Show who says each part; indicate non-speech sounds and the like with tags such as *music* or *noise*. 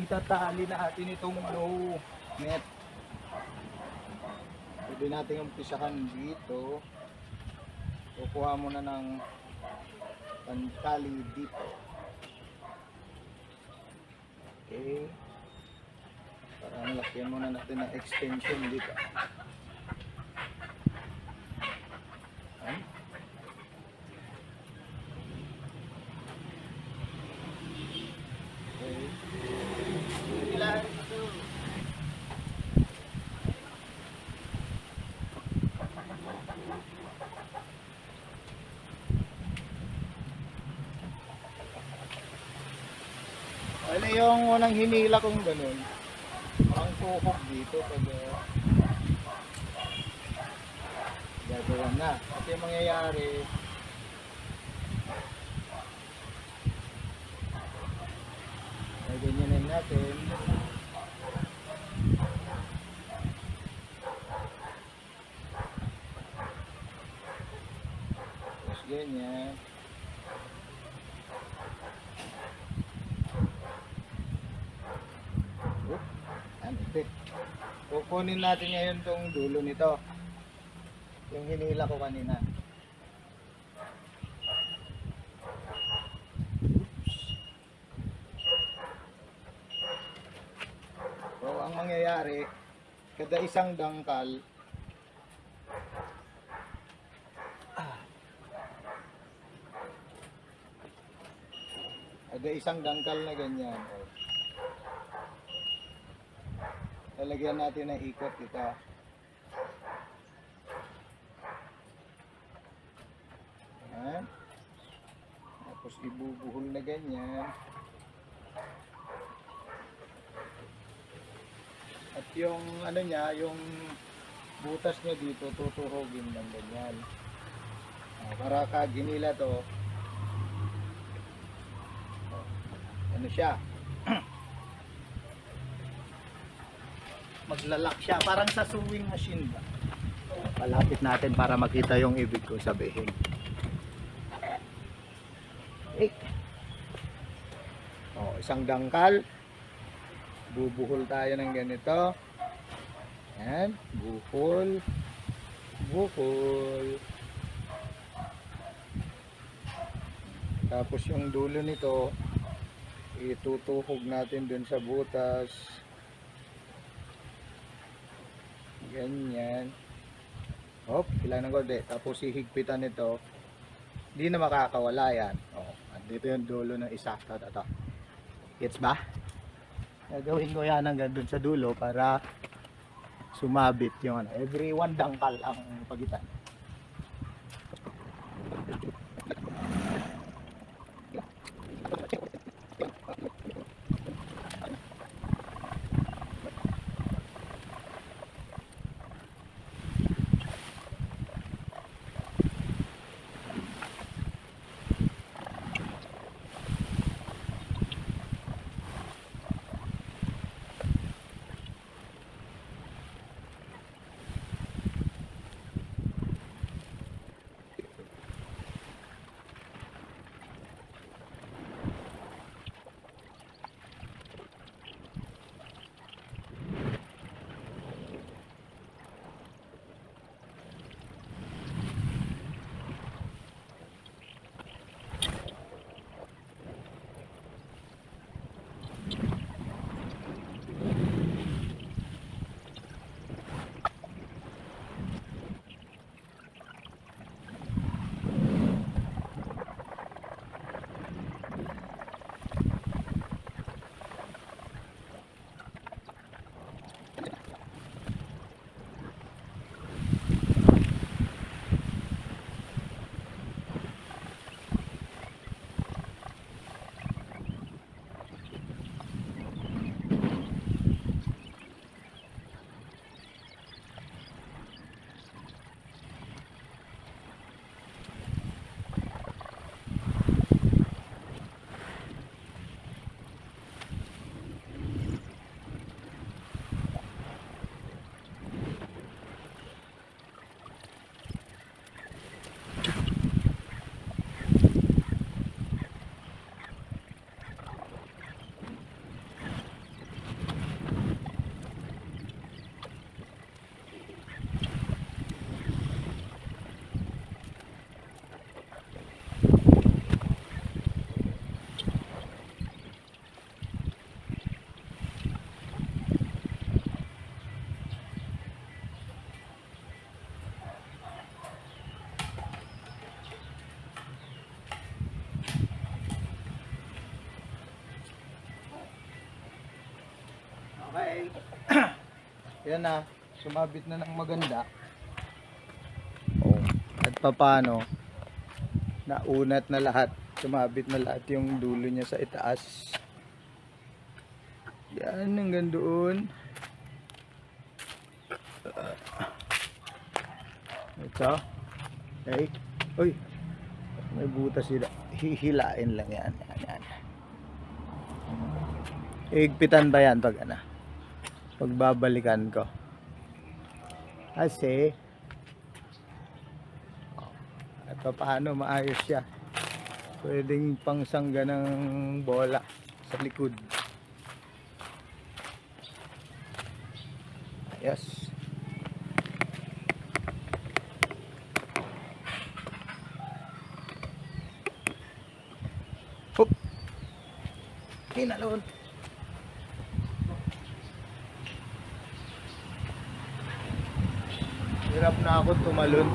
Speaker 1: itatali natin itong ano, net. Pwede natin umpisahan dito. Kukuha muna ng pantali dito. Okay. Para lakyan muna natin ng extension dito. Ayan. Okay. Ano yung unang hinila kong ganun? Ang tuhok dito pag gagawa na. Yung mangyayari, ay ganyanin natin. Tapos ganyan. Oop, ano ito? Kukunin natin ngayon tong dulo nito. Yung hinila ko kanina. So, ang mangyayari, kada isang dangkal, kada isang dangkal na ganyan, oh, lalagyan natin ng ikot ito. Ayan. Tapos ibubuhol na ganyan. At yung ano niya, yung butas niya dito tuturogin ng ganyan. Ah, para ka ginila to. oh, Ano siya? *clears throat* Maglalak siya, parang sa sewing machine ba? Palapit natin para makita yung ibig ko sabihin. Eh. Oh, isang dangkal bubuhol tayo ng ganito yan buhol buhol tapos yung dulo nito itutuhog natin dun sa butas ganyan hop kailangan ko de tapos ihigpitan nito hindi na makakawala yan oh, dito yung dulo ng isa ito. gets ba? Gagawin ko yan hanggang dun sa dulo para sumabit yung ano. Every one dangkal ang pagitan. Yan na. Sumabit na ng maganda. Oh. At papano, naunat na lahat. Sumabit na lahat yung dulo niya sa itaas. Yan, hanggang doon. Ito. Okay. Uy. May butas sila. Hihilain lang yan. Yan, yan. Higpitan ba yan pag ano? Pagbabalikan ko. Kasi at paano maayos siya. Pwedeng pangsangga ng bola sa likod. Yes. Hop. Kinalon. Hirap na ako tumalon.